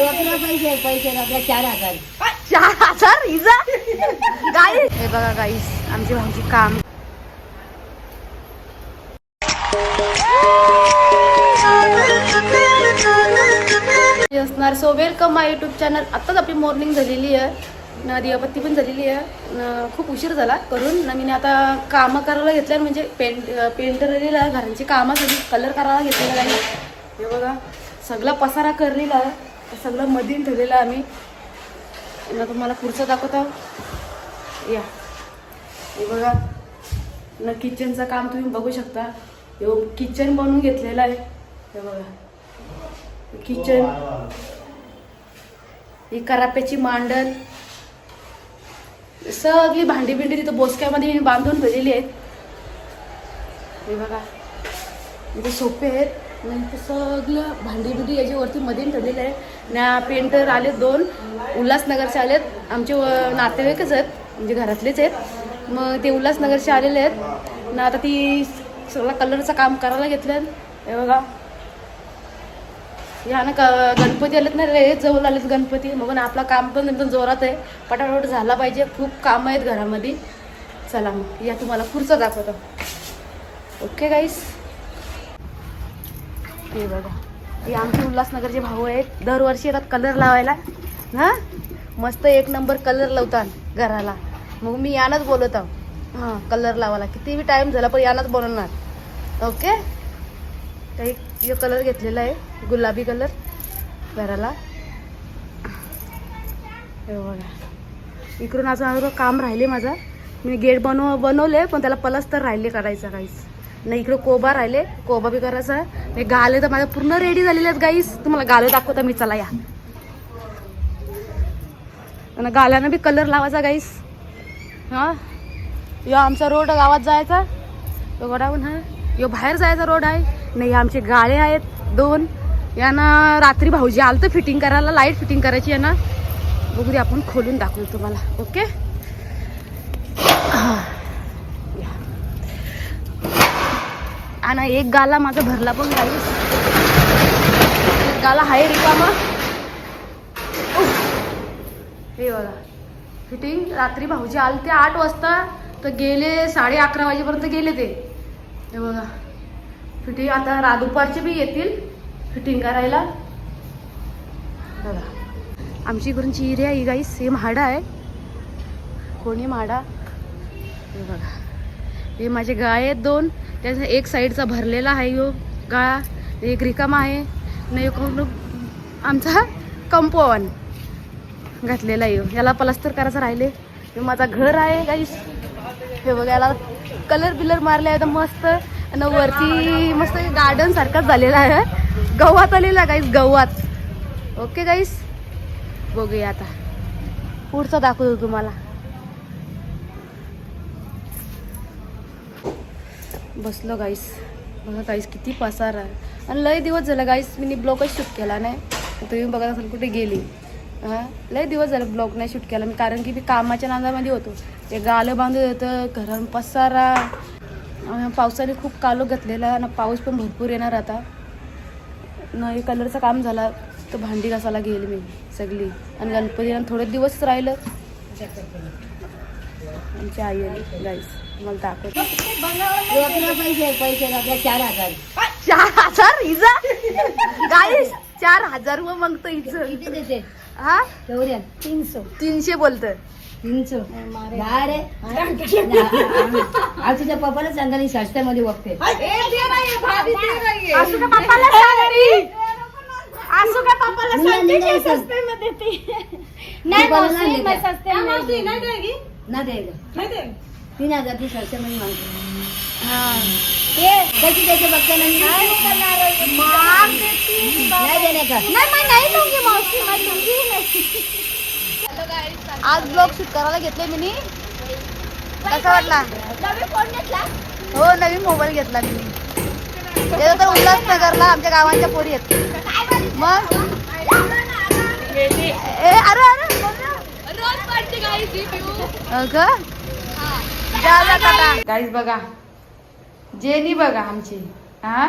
पैसे पैसे आपल्या चार हजार. चार हजार? इजा? गाई हे बघा गाईस आमची भाऊची काम. असणार. So welcome my YouTube channel आत्ताच आपली मॉर्निंग झालेली आहे. न पण झालेली आहे. न खूप उशीर झाला करून. न मी आता कामं करायला घेतल्या म्हणजे पेंट पेंटरला घरांची कामं सगळी कलर करायला घेतलेलं आहे. हे बघा सगळा पसारा करलेला आहे. सगळं मधीन ठेवलेलं आहे आम्ही. न तुम्हाला पुढचं दाखवता या. हे बघा. न किचनचं काम तुम्ही बघू शकता. हे किचन बनवून घेतलेलं आहे. हे बघा. किचन ही कराप्याची मांडण सगळी भांडी बिंडी तिथं बोसक्यामध्ये मी बांधून ठेवलेली आहेत. हे बघा. इथे सोपे आहेत. नंतर सगळं भांडी बिंडी याच्यावरती मध्ये ठेवलेलं आहे. ना पेंटर आले दोन उल्हासनगरचे आलेत. आमचे नातेवाईकच आहेत म्हणजे घरातलेच आहेत. मग ते उल्हासनगरचे आलेले आहेत. ना आता ती सगळं कलरचं काम करायला घेतलं हे बघा. या ना क गणपती आलेत ना रे जवळ आलेत गणपती. मग ना आपला काम पण एकदम जोरात आहे. पटापट झाला पाहिजे. खूप कामं आहेत घरामध्ये. चला मग या तुम्हाला पुढचं दाखवतो. ओके गाईस हे बघा. हे आमचे उल्हासनगरचे भाऊ आहेत. दरवर्षी येतात कलर लावायला. हां? मस्त एक नंबर कलर लावतात घराला. मग मी यानंच बोलत आहो. हां कलर लावायला. कितीही टाईम झाला पण यानंच बोलणार ओके काही जो कलर घेतलेला आहे. गुलाबी कलर घराला. हे बघा. इकडून आज अजून काम राहिले माझं. मी गेट बनव बनवले पण त्याला पलस्तर राहिले करायचं काहीच. नाही इकडे कोबा राहिले. कोबा बी करायचा आहे. गाले तर माझ्या पूर्ण रेडी झालेले आहेत गाईस तुम्हाला गाले दाखवता मी चला या. आणि गाल्यानं बी कलर लावायचा गाईस हां? यो आमचा रोड गावात जायचा. तो गोडावून हा? यो बाहेर जायचा रोड आहे. नाही आमचे गाळे आहेत दोन. यांना रात्री भाऊजी आलं तर फिटिंग करायला लाइट फिटिंग करायची आहे ना बघू दे आपण खोलून दाखवू तुम्हाला. ओके आणि एक गाला माझा भरला पण गाई एक गाला आहे रिकामा. हे बघा. फिटिंग रात्री भाऊजी आले ते आठ वाजता तर गेले साडे अकरा वाजेपर्यंत गेले ते. हे बघा. फिटिंग आता रा दुपारचे बी येतील फिटिंग करायला. बघा. आमची इकडूनची एरिया ही गाई सेम म्हाडा आहे. कोणी म्हाडा हे बघा. हे माझे गाय आहेत दोन. त्याचा एक साईडचा भरलेला आहे यो गाळा. एक रिकामा आहे. नाही आमचा कंपाऊंड घातलेला आहे याला प्लास्टर करायचं राहिले. हे माझा घर आहे गाईस हे बघा याला कलर बिलर मारले आहे. तर मस्त. आणि वरती मस्त गार्डन सारखाच झालेला आहे. गव्हात आलेला गाईस गव्हात ओके गाईस बघूया आता. पुढचं दाखवतो तुम्हाला. बसलो गाईस बघा गाईस किती पसार आहे. आणि लय दिवस झाला गाईस मी ब्लॉगच शूट केला नाही. तुम्ही बघत असाल कुठे गेली. हां? लय दिवस झालं ब्लॉग नाही शूट केला मी कारण की मी कामाच्या नांदामध्ये होतो. ते गालं बांधत होतं घरान पसारा. पावसाने खूप कालो घातलेला आणि पाऊस पण भरपूर येणार आता. नाही कलरचं काम झाला तर भांडी घासायला गेली मी सगळी. आणि गणपतीला थोडे दिवस राहिलं. आमची आई आली गाईस दाखवतो पैसे पैसे आपल्या चार हजार चार हजार इजा? गाईस चार हजार व मागतो देते हा? तीनशे तीनशे बोलतोय. तीनशे दहा रे आज तुझ्या पप्पाला सांगा. नाही शास्त्रामध्ये बघते असू का पप्पाला सांगते असू का पप्पाला सांगते नाही की? देत. सस्ते मध्ये देते नाही नाही तीन हजार ती हा. ते कशी द्यायचे बघता ना मी माग देती. नाही देणे का? नाही मैं नहीं लूंगी मावशी मैं लूंगी नहीं. आज ब्लॉग शूट करायला घेतले मी कसा वाटला? हो नवीन मोबाईल घेतला मी. त्याचा तर उल्हासनगरला आमच्या गावांच्या पोरी आहेत. मग? ए अरे अरे गाईज बघा. जेनी बघा आमची. हा?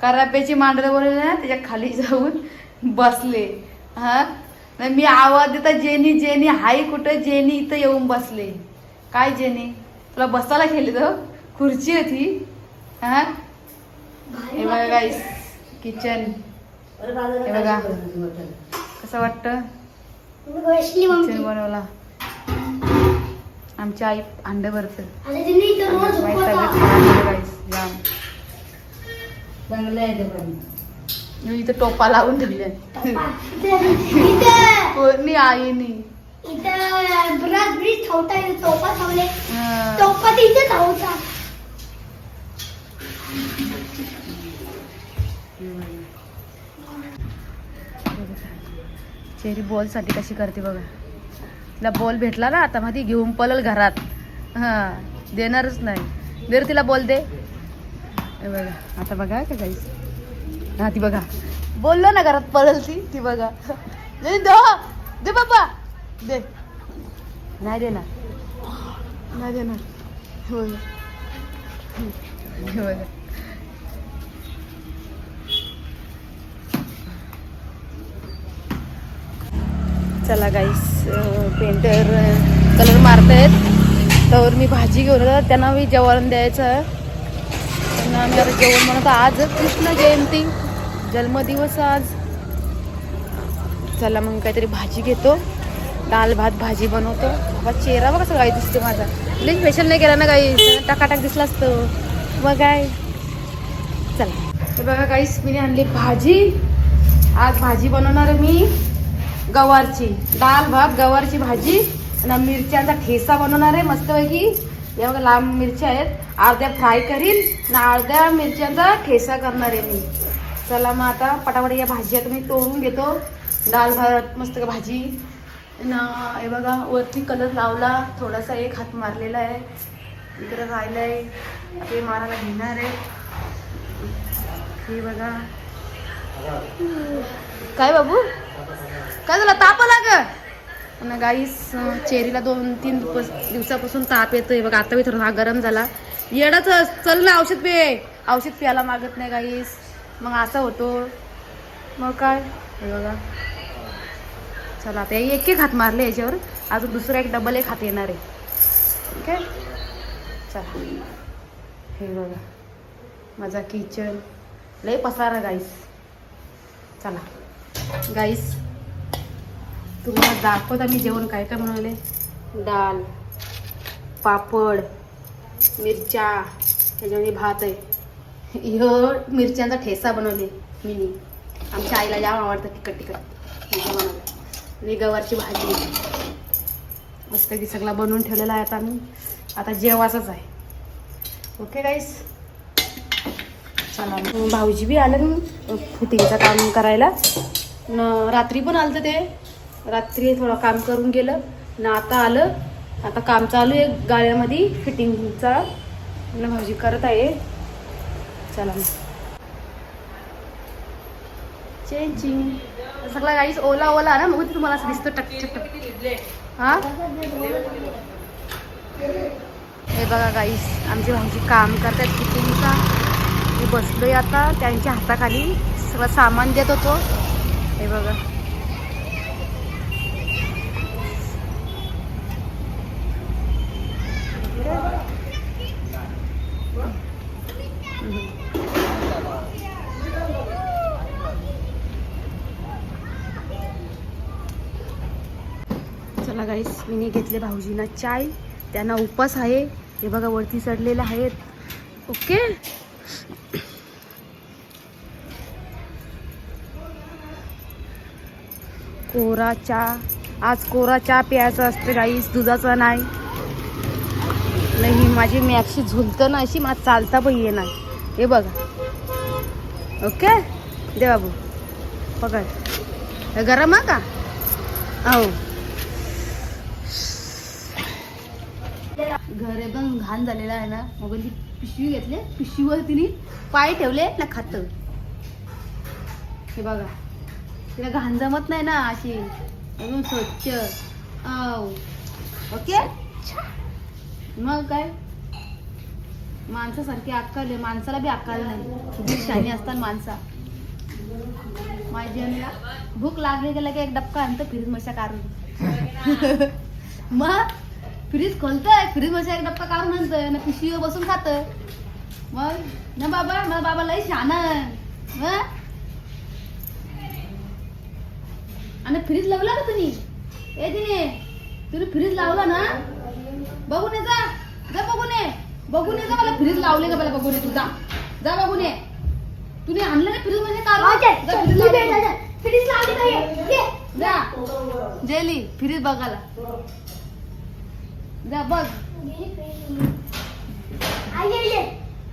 कराप्याची मांडर बोलले ना त्याच्याखाली जाऊन बसले. हा? नाही मी आवाज देता जेनी जेनी हाय कुठं? जेनी इथं येऊन बसले. काय जेनी? तुला बसायला खेळली तर खुर्ची होती. हा? हे बघा गाईस किचन हे बघा. कसं वाटतं? किचन बनवला. आमची आई अंड भरत इथं टोपा लावून ठेवले. कोणी आईनी. हा. चेरी बॉलसाठी कशी करते बघा. तिला बॉल भेटला ना आता मध्ये घेऊन पलल घरात. हा देणारच नाही. देर तिला बॉल दे. बघा आता बघा का गाईस हा ती बघा. बोललो ना घरात पळल ती ती बघा. दे दे. बाबा. दे. नाही देणार. नाही देणार. हे बघा. चला गाईस पेंटर कलर मारत आहेत तर मी भाजी घेऊन त्यांना मी जेवण द्यायचं त्यांना आम्ही आता जेवण म्हणतो आज कृष्ण जयंती. जन्मदिवस आज. चला मग काहीतरी भाजी घेतो. दाल भात भाजी बनवतो. बाबा चेहरा बघा कसं काही दिसते माझा. लई स्पेशल नाही केला ना काही. टाकाटाक दिसला असतो. मग काय? चला. तर बघा काहीच मी आणली भाजी. आज भाजी बनवणार मी. गवारची. दाल भात गवारची भाजी आणि मिरच्यांचा ठेसा बनवणार आहे मस्तपैकी. या बघा लांब मिरच्या आहेत. अर्ध्या फ्राय करीन आणि अर्ध्या मिरच्यांचा ठेसा करणार आहे मी. चला मग आता पटापट या भाजी आता मी तोडून घेतो. दाल भात मस्त भाजी. ना हे बघा वरती कलर लावला. थोडासा एक हात मारलेला आहे. इकडे राहिलं आहे ते मारायला घेणार आहे. हे बघा. काय बाबू? काय झालं? ताप आला ग? गाईस चेरीला दोन तीन दिवसापासून ताप येतोय. बघा आता बी थोडा हा गरम झाला. येडाच चल ना औषध पे. औषध प्यायला मागत नाही गाईस. मग असा होतो. मग काय? हे बघा. चला आता एक एक हात मारले याच्यावर. अजून दुसरा एक डबल एक हात येणार आहे. ठीक आहे चला. हे बघा. माझा किचन. लय पसारा गाईस. चला. गाईस तुम्हाला दाखवता मी जेवण काय काय बनवले डाळ पापड मिरच्या ह्याच्यामध्ये भात आहे. ह्यो मिरच्यांचा ठेसा बनवले मिनी. आमच्या आईला जाम आवडतं तिखट तिखट. बनवलं आणि गवारची भाजी. मस्त की सगळा बनवून ठेवलेला आहे आता आम्ही. आता जेवायचंच आहे. ओके गाईस चला भाऊजी बी आले ना फिटिंगचं काम करायला. न रात्री पण आलं ते. रात्री थोडं काम करून गेलं. न आता आलं. आता काम चालू आहे गाड्यामध्ये फिटिंगचा. न भाऊजी करत आहे. चला मग. चेंजिंग सगळा गाईस ओला ओला ना मग तुम्हाला असं दिसतं टक टक टक. हा? हे बघा गाईस आमचे भाऊजी काम करतात फिटिंगचा. मी बसलोय आता त्यांच्या हाताखाली सगळं सामान देत होतो. हे बघा. चला गाईस मी घेतले भाऊजींना चाय. त्यांना उपास आहे. हे बघा वरती चढलेला आहेत. ओके कोरा चहा आज कोरा चहा प्यायचा असते गाईस दुधाचा नाही. नाही माझी मॅक्सी झुलतं ना अशी मला चालता पण ये नाही हे बघा. ओके? दे बाबू. पकड. गरम आहे का? हो. घर एकदम घाण झालेलं आहे ना. मग ती पिशवी घेतली पिशवीवर तिने पाय ठेवले ना खात. हे बघा. तिला घाण जमत नाही ना अशी. अजून स्वच्छ. ओके? मग काय? माणसासारखी अक्कल आहे. माणसाला बी अक्कल नाही. शानी असतात माणसा. माझी भूक लागली गेला की एक डबका आणतो फ्रीज मशा काढून मग? फ्रीज खोलतोय. फ्रीज मशा एक डबका काढून आणतोय. ना पिशवीवर बसून खात मग? ना बाबा मला बाबा लय शान आणि फ्रीज लावला का तुम्ही? ए तिने तुम्ही फ्रीज लावला ना? बघून ये जा. जा बघून ये. बघून ये जा मला फ्रीज लावले का मला बघून ये तू. जा. जा बघून ये. तुम्ही आणलं ना फ्रीजमध्ये काढून फ्रीज लावली. जा. जेली फ्रीज बघायला. जा बघ.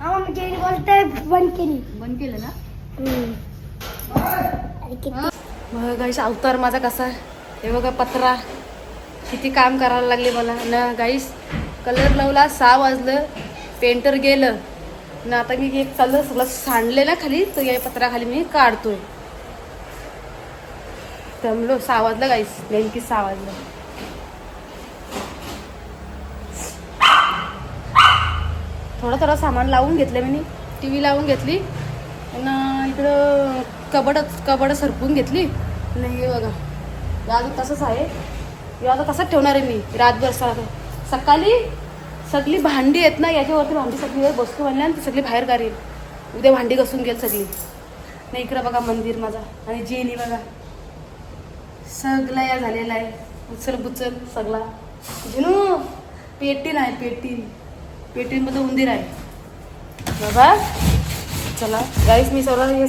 हा मग जेली बोलते बंद केली. बंद केलं ना? मग गाईस अवतार माझा कसा हे बघा पत्रा. किती काम करायला लागले मला. ना गाईस कलर लावला सहा वाजलं पेंटर गेलं. ना आता मी एक चाललं सगळं सांडले ना खाली तर या पत्राखाली मी काढतोय. जमलो सहा वाजलं गाईस नेमकी सहा वाजलं. थोडं थोडं सामान लावून घेतलं मी. टी व्ही लावून घेतली. आणि इकडं कबड कबड सरपून घेतली. नाही बघा. हे तसंच आहे. हे आता तसंच ठेवणार आहे मी रातभर सकाळी सगळी भांडी आहेत ना याच्यावरती भांडी सगळी बसतो म्हणल्या आणि ती सगळी बाहेर काढेल उद्या भांडी घसून गेल सगळी. नाही इकडं बघा मंदिर माझा आणि जेनी बघा. सगळा या झालेला आहे. उचल बुचल सगळा. जिनू पेटीन आहे पेटीन पेटीनमध्ये उंदीर आहे. बाबा चला. गाईस मी सगळं हे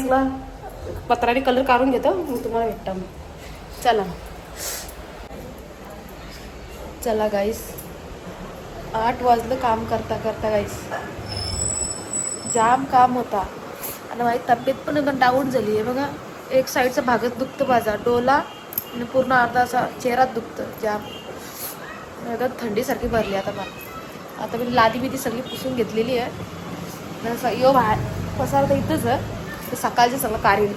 पत्राने कलर काढून घेतो. मग तुम्हाला भेटतं. मग चला. चला गाईस आठ वाजलं काम करता करता गाईस जाम काम होता. आणि माझी तब्येत पण एकदम डाऊन झाली आहे. बघा एक साईडचा भागच दुखतं माझा. डोला आणि पूर्ण अर्धा असा चेहरात दुखतं जाम. एकदम थंडीसारखी भरली आता मला. आता मी लादी बिदी सगळी पुसून घेतलेली आहे. यो बाहेर पसार तर इथंच आहे. ते सकाळचं सगळं काढीन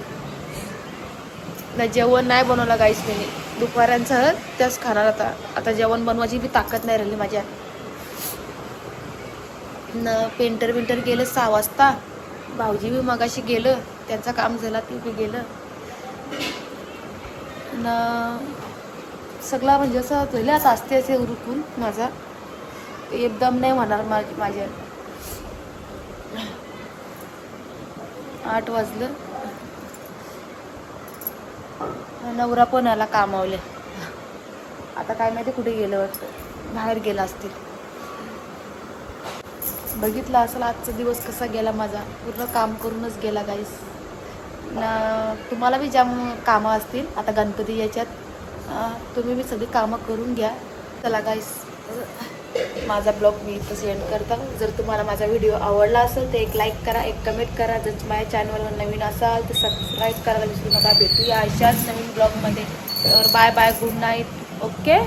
ना जेवण नाही बनवलं गाईस मी दुपाऱ्यांचं त्याच खाणार आता. आता जेवण बनवायची बी ताकद नाही राहिली माझ्या. न पेंटर बिंटर गेलं सहा वाजता. भाऊजी बी मगाशी गेलं. त्यांचं काम झालं ते बी गेलं. न सगळा म्हणजे असं तुला आता असते असे उरकून माझा. एकदम नाही होणार माझ्या. आठ वाजलं. नवरा पण आला कामावले. आता काय माहिती कुठे गेलं वाटतं? बाहेर गेला असतील. बघितलं असेल आजचा दिवस कसा गेला माझा. पूर्ण काम करूनच गेला गाईस ना तुम्हाला बी ज्या कामं असतील आता गणपती याच्यात तुम्ही बी सगळी कामं करून घ्या. चला गाईस माझा ब्लॉग मी इथं सेंड करता. जर तुम्हाला माझा व्हिडिओ आवडला असेल तर एक लाईक करा एक कमेंट करा. जर माझ्या चॅनलवर नवीन असाल तर सबस्क्राईब करायला विसरू नका. भेटूया अशाच नवीन ब्लॉगमध्ये तर bye bye good night okay